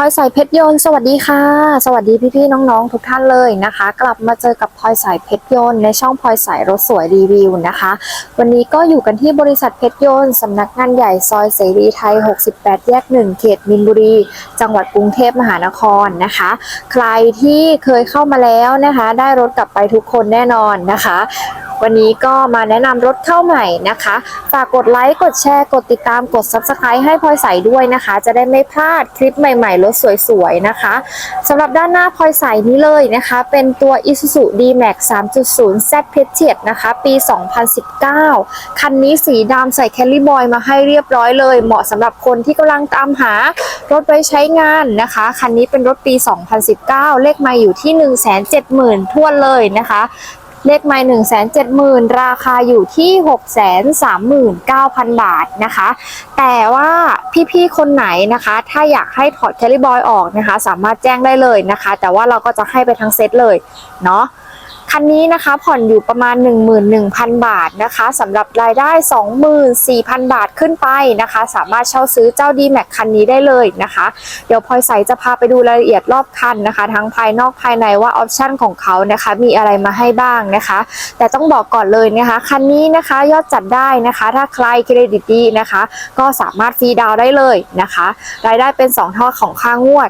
พลอยสายเพชรยนต์สวัสดีค่ะ สวัสดีพี่ๆน้องๆทุกท่านเลยนะคะ กลับมาเจอกับพลอยสายเพชรยนต์ในช่องพลอยสายรถสวยรีวิวนะคะ วันนี้ก็อยู่กันที่บริษัทเพชรยนต์สำนักงานใหญ่ซอยเสรีไทย 68 แยก 1 เขตมินบุรี จังหวัดกรุงเทพมหานครนะคะ ใครที่เคยเข้ามาแล้วนะคะ ได้รถกลับไปทุกคนแน่นอนนะคะ วันนี้ก็มาแนะนำรถเข้าใหม่นะคะ ฝากกดไลค์กดแชร์กดติดตามกด Subscribe ให้พลอยใสด้วยนะคะ จะได้ไม่พลาดคลิปใหม่ๆรถสวยๆนะคะสำหรับด้านหน้าพลอยใสนี้เลยนะคะ เป็นตัว Isuzu D-Max 3.0 Z p e t i e t นะคะ ปี 2019 คันนี้สีดำใส่แคลลี่บอยมาให้เรียบร้อยเลย เหมาะสำหรับคนที่กำลังตามหารถไว้ใช้งานนะคะ คันนี้เป็นรถปี 2019 เลขไมาอยู่ที่ 170,000 ทั่วนเลยนะคะ เลขไม้หนึ่งแสนเจ็ดหมื่นราคาอยู่ที่หกแสนสามหมื่นเก้าพันบาทนะคะ แต่ว่าพี่ๆคนไหนนะคะ ถ้าอยากให้ถอดแคลิบอยออกนะคะ สามารถแจ้งได้เลยนะคะ แต่ว่าเราก็จะให้ไปทั้งเซตเลยเนาะ คันนี้นะคะผ่อนอยู่ประมาณ 11,000 บาทนะคะสำหรับรายได้ 24,000 บาทขึ้นไปนะคะ สามารถเช่าซื้อเจ้า d m a x คันนี้ได้เลยนะคะ เดี๋ยวพลอยใสจะพาไปดูรายละเอียดรอบคันนะคะ ทั้งภายนอกภายในว่าออปชันของเขานะคะมีอะไรมาให้บ้างนะคะ แต่ต้องบอกก่อนเลยนะคะ คันนี้นะคะยอดจัดได้นะคะ ถ้าใครเครดิตดีนะคะ ก็สามารถฟรีดาวได้เลยนะคะ รายได้เป็น 2ทอดของค่างวด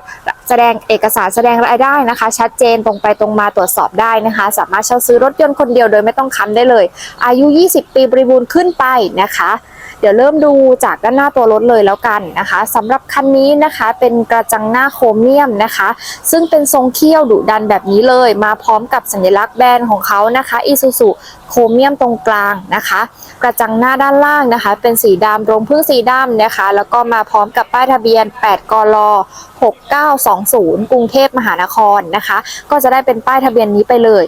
แสดงเอกสารแสดงรายได้นะคะ ชัดเจนตรงไปตรงมาตรวจสอบได้นะคะสามารถเช่าซื้อรถยนต์คนเดียวโดยไม่ต้องค้ำได้เลย อายุ 20 ปีบริบูรณ์ขึ้นไปนะคะ เดี๋ยวเริ่มดูจากด้านหน้าตัวรถเลยแล้วกันนะคะสำหรับคันนี้นะคะเป็นกระจังหน้าโครเมียมนะคะ ซึ่งเป็นทรงเขี้ยวดุดันแบบนี้เลย มาพร้อมกับสัญลักษณ์แบรนด์ของเขานะคะ Isuzu โครเมียมตรงกลางนะคะ กระจังหน้าด้านล่างนะคะ เป็นสีดำรงพึ่งสีดำนะคะ แล้วก็มาพร้อมกับป้ายทะเบียน 8 กล6920 กรุงเทพมหานครนะคะ ก็จะได้เป็นป้ายทะเบียนนี้ไปเลย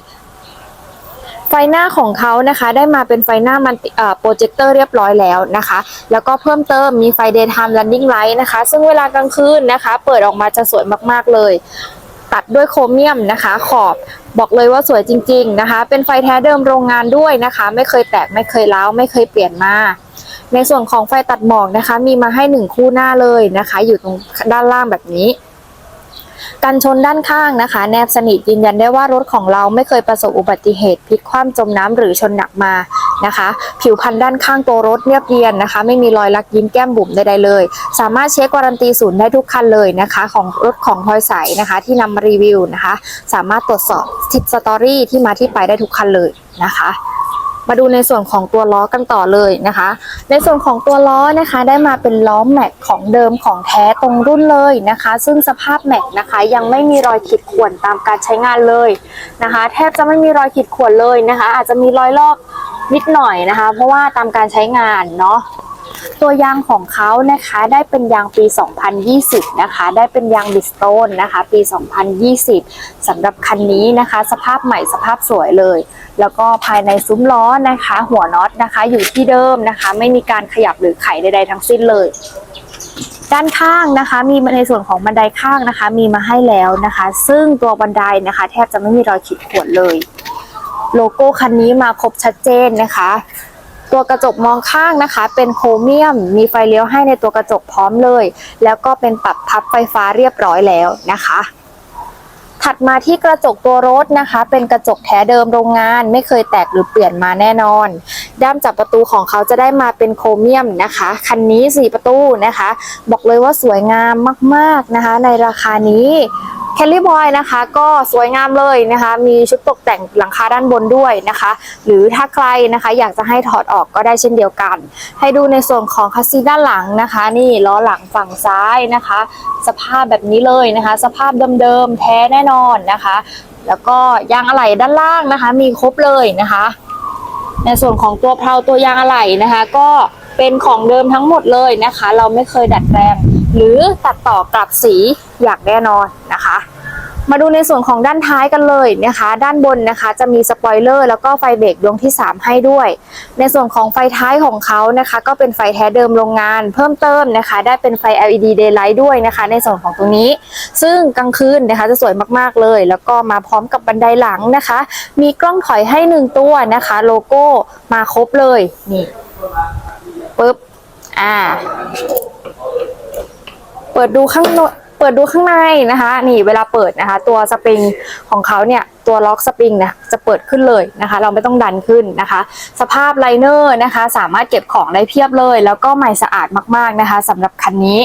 ไฟหน้าของเขานะคะ ได้มาเป็นไฟหน้ามันโปรเจคเตอร์เรียบร้อยแล้วนะคะ แล้วก็เพิ่มเติมมีไฟ daytime running light นะคะ ซึ่งเวลากลางคืนนะคะ เปิดออกมาจะสวยมากๆเลย ตัดด้วยโครเมียมนะคะ ขอบบอกเลยว่าสวยจริง ๆนะคะ เป็นไฟแท้เดิมโรงงานด้วยนะคะ ไม่เคยแตกไม่เคยร้าวไม่เคยเปลี่ยนมาในส่วนของไฟตัดหมอกนะคะ มีมาให้หนึ่งคู่หน้าเลยนะคะ อยู่ตรงด้านล่างแบบนี้ กันชนด้านข้างนะคะ แนบสนิทยืนยันได้ว่ารถของเราไม่เคยประสบอุบัติเหตุพลิกคว่ำจมน้ำหรือชนหนักมานะคะ ผิวพันธุ์ด้านข้างตัวรถเรียบเรียนนะคะ ไม่มีรอยลักยิ้มแก้มบุ๋มใดๆเลย สามารถเช็ควารันตีศูนย์ได้ทุกคันเลยนะคะ ของรถของพลอยใสนะคะ ที่นำมารีวิวนะคะ สามารถตรวจสอบทิปสตอรี่ที่มาที่ไปได้ทุกคันเลยนะคะ มาดูในส่วนของตัวล้อกันต่อเลยนะคะ ในส่วนของตัวล้อนะคะ ได้มาเป็นล้อแม็กของเดิมของแท้ตรงรุ่นเลยนะคะ ซึ่งสภาพแม็กนะคะ ยังไม่มีรอยขีดข่วนตามการใช้งานเลยนะคะ แทบจะไม่มีรอยขีดข่วนเลยนะคะ อาจจะมีรอยลอกนิดหน่อยนะคะ เพราะว่าตามการใช้งานเนาะตัวยางของเขานะคะได้เป็นยางปี 2020 นะคะ ได้เป็นยางบิสโตนนะคะ ปี 2020สำหรับคันนี้นะคะ สภาพใหม่สภาพสวยเลย แล้วก็ภายในซุ้มล้อนะคะ หัวน็อตนะคะ อยู่ที่เดิมนะคะ ไม่มีการขยับหรือไขใด ๆ ทั้งสิ้นเลย ด้านข้างนะคะ มีในส่วนของบันไดข้างนะคะ มีมาให้แล้วนะคะ ซึ่งตัวบันไดนะคะ แทบจะไม่มีรอยขีดข่วนเลย โลโก้คันนี้มาครบชัดเจนนะคะตัวกระจกมองข้างนะคะ เป็นโครเมียม มีไฟเลี้ยวให้ในตัวกระจกพร้อมเลย แล้วก็เป็นปรับพับไฟฟ้าเรียบร้อยแล้วนะคะ ถัดมาที่กระจกตัวรถนะคะ เป็นกระจกแท้เดิมโรงงาน ไม่เคยแตกหรือเปลี่ยนมาแน่นอน ด้ามจับประตูของเขาจะได้มาเป็นโครเมียมนะคะ คันนี้ 4 ประตูนะคะ บอกเลยว่าสวยงามมาก ๆนะคะ ในราคานี้ ลลี่บอยนะคะก็สวยงามเลยนะคะ มีชุดตกแต่งหลังคาด้านบนด้วยนะคะ หรือถ้าใครนะคะอยากจะให้ถอดออกก็ได้เช่นเดียวกัน ให้ดูในส่วนของคัสซีด้านหลังนะคะ นี่ล้อหลังฝั่งซ้ายนะคะ สภาพแบบนี้เลยนะคะ สภาพเดิมๆแท้แน่นอนนะคะ แล้วก็ยางอะไหล่ด้านล่างนะคะ มีครบเลยนะคะ ในส่วนของตัวเพลาตัวยางอะไหล่นะคะ ก็เป็นของเดิมทั้งหมดเลยนะคะ เราไม่เคยดัดแปลงหรือตัดต่อกลับสีอย่างแน่นอนนะคะ มาดูในส่วนของด้านท้ายกันเลยนะคะ ด้านบนนะคะจะมีสปอยเลอร์แล้วก็ไฟเบรกดวงที่ 3 ให้ด้วย ในส่วนของไฟท้ายของเขานะคะ ก็เป็นไฟแท้เดิมโรงงาน เพิ่มเติมนะคะ ได้เป็นไฟ LED daylight ด้วยนะคะ ในส่วนของตรงนี้ ซึ่งกลางคืนนะคะจะสวยมากๆเลย แล้วก็มาพร้อมกับบันไดหลังนะคะ มีกล้องถอยให้หนึ่งตัวนะคะ โลโก้มาครบเลยนี่ปึ๊บอ่า เปิดดูข้างใน เปิดดูข้างในนะคะ นี่เวลาเปิดนะคะ ตัวสปริงของเขาเนี่ยตัวล็อกสปริงเนี่ยจะเปิดขึ้นเลยนะคะ เราไม่ต้องดันขึ้นนะคะ สภาพไลเนอร์นะคะ สามารถเก็บของได้เพียบเลย แล้วก็ใหม่สะอาดมากๆนะคะสำหรับคันนี้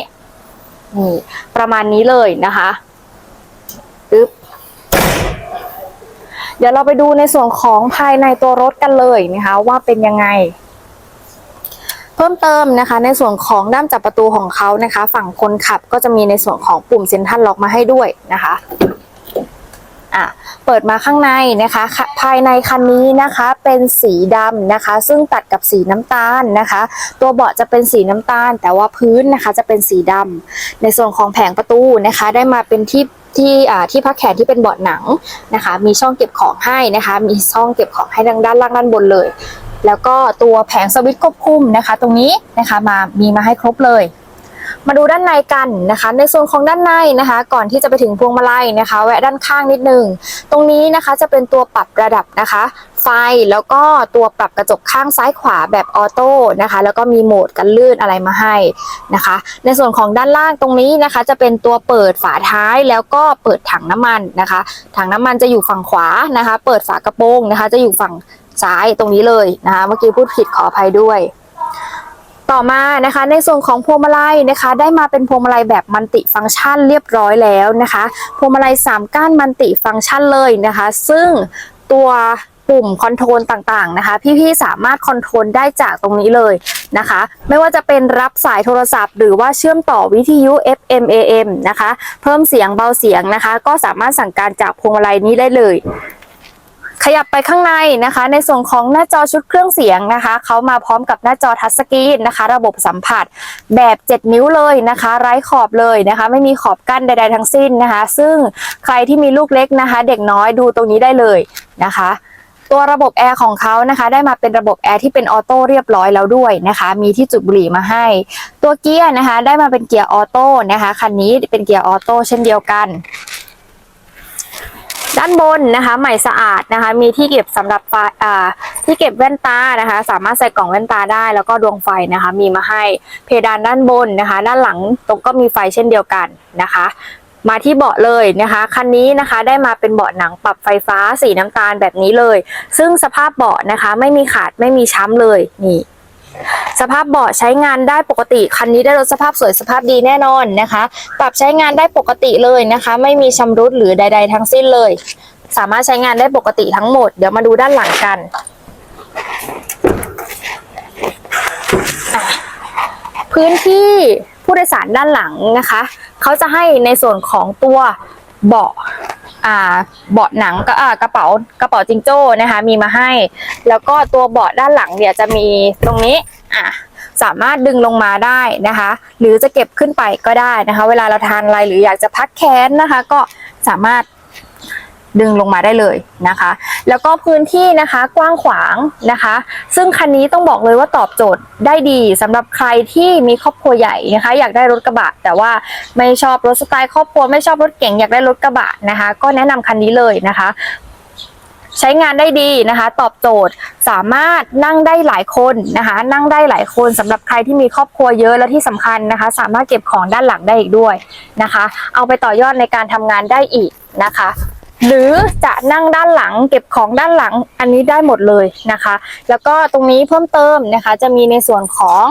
นี่ประมาณนี้เลยนะคะปึ๊บเดี๋ยวเราไปดูในส่วนของภายในตัวรถกันเลยนะคะ ว่าเป็นยังไง เพิ่มเติมนะคะ ในส่วนของด้ามจับประตูของเขานะคะ ฝั่งคนขับก็จะมีในส่วนของปุ่มเซ็นทรัลล็อกมาให้ด้วยนะคะอะเปิดมาข้างในนะคะ ภายในคันนี้นะคะเป็นสีดำนะคะ ซึ่งตัดกับสีน้ำตาลนะคะ ตัวเบาะจะเป็นสีน้ำตาล แต่ว่าพื้นนะคะจะเป็นสีดำในส่วนของแผงประตูนะคะ ได้มาเป็นที่ที่อ่าที่พักแขนที่เป็นเบาะหนังนะคะ มีช่องเก็บของให้นะคะ มีช่องเก็บของให้ทางด้านล่างด้านบนเลย แล้วก็ตัวแผงสวิตช์ควบคุมนะคะ ตรงนี้นะคะมามีมาให้ครบเลย มาดูด้านในกันนะคะ ในส่วนของด้านในนะคะ ก่อนที่จะไปถึงพวงมาลัยนะคะ แวะด้านข้างนิดนึงตรงนี้นะคะจะเป็นตัวปรับระดับนะคะ ไฟแล้วก็ตัวปรับกระจกข้างซ้ายขวาแบบออโต้นะคะ แล้วก็มีโหมดกันลื่นอะไรมาให้นะคะ ในส่วนของด้านล่างตรงนี้นะคะ จะเป็นตัวเปิดฝาท้ายแล้วก็เปิดถังน้ำมันนะคะ ถังน้ำมันจะอยู่ฝั่งขวานะคะ เปิดฝากระโปรงนะคะ จะอยู่ฝั่ง ซ้ายตรงนี้เลยนะคะเมื่อกี้พูดผิดขออภัยด้วย ต่อมานะคะในส่วนของพวงมาลัยนะคะ ได้มาเป็นพวงมาลัยแบบมัลติฟังก์ชันเรียบร้อยแล้วนะคะพวงมาลัย3ก้านมัลติฟังก์ชันเลยนะคะ ซึ่งตัวปุ่มคอนโทรลต่างๆนะคะ พี่ๆสามารถคอนโทรลได้จากตรงนี้เลยนะคะ ไม่ว่าจะเป็นรับสายโทรศัพท์ หรือว่าเชื่อมต่อวิทยุ FM AM นะคะ เพิ่มเสียงเบาเสียงนะคะ ก็สามารถสั่งการจากพวงมาลัยนี้ได้เลย ขยับไปข้างในนะคะ ในส่วนของหน้าจอชุดเครื่องเสียงนะคะเขามาพร้อมกับหน้าจอทัชสกรีนนะคะ ระบบสัมผัสแบบ 7 นิ้วเลยนะคะ ไร้ขอบเลยนะคะ ไม่มีขอบกั้นใด ๆ ทั้งสิ้นนะคะ ซึ่งใครที่มีลูกเล็กนะคะ เด็กน้อยดูตรงนี้ได้เลยนะคะตัวระบบแอร์ของเขานะคะ ได้มาเป็นระบบแอร์ที่เป็นออโต้เรียบร้อยแล้วด้วยนะคะ มีที่จุดบุหรี่มาให้ ตัวเกียร์นะคะ ได้มาเป็นเกียร์ออโต้นะคะคันนี้เป็นเกียร์ออโต้เช่นเดียวกัน ด้านบนนะคะใหม่สะอาดนะคะ มีที่เก็บสำหรับอ่าที่เก็บแว่นตานะคะ สามารถใส่กล่องแว่นตาได้ แล้วก็ดวงไฟนะคะ มีมาให้เพดานด้านบนนะคะ ด้านหลังตรงก็มีไฟเช่นเดียวกันนะคะ มาที่เบาะเลยนะคะคันนี้นะคะได้มาเป็นเบาะหนังปรับไฟฟ้าสีน้ำตาลแบบนี้เลย ซึ่งสภาพเบาะนะคะ ไม่มีขาดไม่มีช้ำเลยนี่ สภาพเบาะใช้งานได้ปกติ คันนี้ได้รถสภาพสวยสภาพดีแน่นอนนะคะ ปรับใช้งานได้ปกติเลยนะคะ ไม่มีชำรุดหรือใด ๆ ทั้งสิ้นเลย สามารถใช้งานได้ปกติทั้งหมด เดี๋ยวมาดูด้านหลังกันพื้นที่ผู้โดยสารด้านหลังนะคะ เขาจะให้ในส่วนของตัวเบาะ อ่าเบาะหนังก็อ่ากระเป๋ากระเป๋าจิงโจ้นะคะ มีมาให้ แล้วก็ตัวเบาะด้านหลังเนี่ยจะมีตรงนี้อะสามารถดึงลงมาได้นะคะ หรือจะเก็บขึ้นไปก็ได้นะคะ เวลาเราทานอะไรหรืออยากจะพักแขนนะคะ ก็สามารถ ดึงลงมาได้เลยนะคะ แล้วก็พื้นที่นะคะกว้างขวางนะคะ ซึ่งคันนี้ต้องบอกเลยว่าตอบโจทย์ได้ดีสำหรับใครที่มีครอบครัวใหญ่นะคะ อยากได้รถกระบะ แต่ว่าไม่ชอบรถสไตล์ครอบครัวไม่ชอบรถเก๋งอยากได้รถกระบะนะคะ ก็แนะนำคันนี้เลยนะคะใช้งานได้ดีนะคะ ตอบโจทย์สามารถนั่งได้หลายคนนะคะ นั่งได้หลายคนสำหรับใครที่มีครอบครัวเยอะและที่สำคัญนะคะ สามารถเก็บของด้านหลังได้อีกด้วยนะคะ เอาไปต่อยอดในการทำงานได้อีกนะคะ หรือจะนั่งด้านหลังเก็บของด้านหลังอันนี้ได้หมดเลยนะคะ แล้วก็ตรงนี้เพิ่มเติมนะคะ จะมีในส่วนของ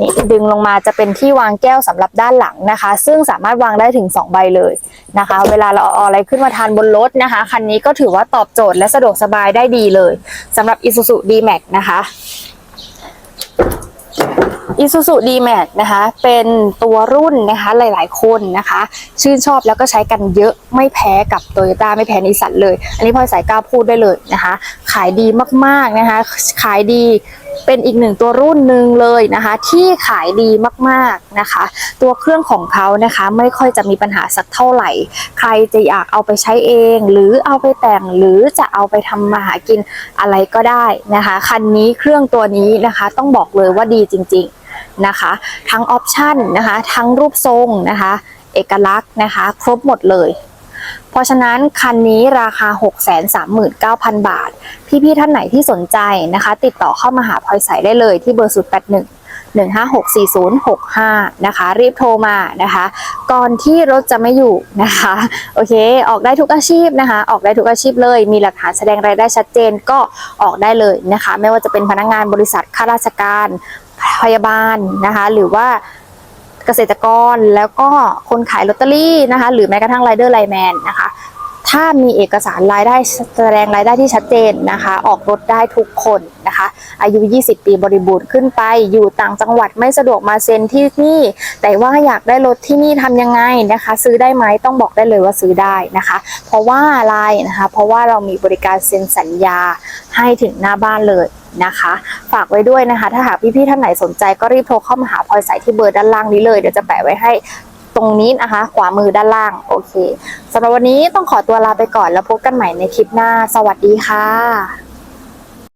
นี่ดึงลงมาจะเป็นที่วางแก้วสำหรับด้านหลังนะคะ ซึ่งสามารถวางได้ถึง 2 ใบเลยนะคะ เวลาเราเอาอะไรขึ้นมาทานบนรถนะคะ คันนี้ก็ถือว่าตอบโจทย์และสะดวกสบายได้ดีเลยสำหรับ Isuzu D-Max นะคะ Isuzu D-Max นะคะ เป็นตัวรุ่นนะคะหลายๆ คนนะคะ ชื่นชอบแล้วก็ใช้กันเยอะไม่แพ้กับ Toyota ไม่แพ้นิสสันเลย อันนี้พลอยสายก้าพูดได้เลยนะคะ ขายดีมากๆนะคะ ขายดีเป็นอีกหนึ่งตัวรุ่นหนึ่งเลยนะคะ ที่ขายดีมากๆนะคะ ตัวเครื่องของเขานะคะไม่ค่อยจะมีปัญหาสักเท่าไหร่ ใครจะอยากเอาไปใช้เอง หรือเอาไปแต่งหรือจะเอาไปทำมาหากินอะไรก็ได้นะคะ คันนี้เครื่องตัวนี้นะคะ ต้องบอกเลยว่าดีจริง ๆ นะคะ ทั้งออปชันนะคะ ทั้งรูปทรงนะคะ เอกลักษณ์นะคะ ครบหมดเลย เพราะฉะนั้นคันนี้ราคา 639,000 บาท พี่ๆท่านไหนที่สนใจนะคะ ติดต่อเข้ามาหาพลอยใสได้เลยที่เบอร์ 081 1564065 นะคะ รีบโทรมานะคะ ก่อนที่รถจะไม่อยู่นะคะ โอเค ออกได้ทุกอาชีพนะคะ ออกได้ทุกอาชีพเลย มีหลักฐานแสดงรายได้ชัดเจนก็ออกได้เลยนะคะ ไม่ว่าจะเป็นพนักงานบริษัทข้าราชการ พยาบาลนะคะ หรือว่าเกษตรกรแล้วก็คนขายลอตเตอรี่นะคะ หรือแม้กระทั่งไรเดอร์ไลแมนนะคะ ถ้ามีเอกสารรายได้แสดงรายได้ที่ชัดเจนนะคะ ออกรถได้ทุกคนนะคะ อายุ 20 ปีบริบูรณ์ขึ้นไป อยู่ต่างจังหวัดไม่สะดวกมาเซ็นที่นี่ แต่ว่าอยากได้รถที่นี่ทำยังไงนะคะ ซื้อได้ไหมต้องบอกได้เลยว่าซื้อได้นะคะ เพราะว่าอะไรนะคะ เพราะว่าเรามีบริการเซ็นสัญญาให้ถึงหน้าบ้านเลย นะคะ ฝากไว้ด้วยนะคะ ถ้าหากพี่ๆท่านไหนสนใจก็รีบโทรเข้ามาหาพลอยใสที่เบอร์ด้านล่างนี้เลยเดี๋ยวจะแปะไว้ให้ตรงนี้นะคะ ขวามือด้านล่างโอเคสำหรับวันนี้ต้องขอตัวลาไปก่อนแล้วพบกันใหม่ในคลิปหน้า สวัสดีค่ะ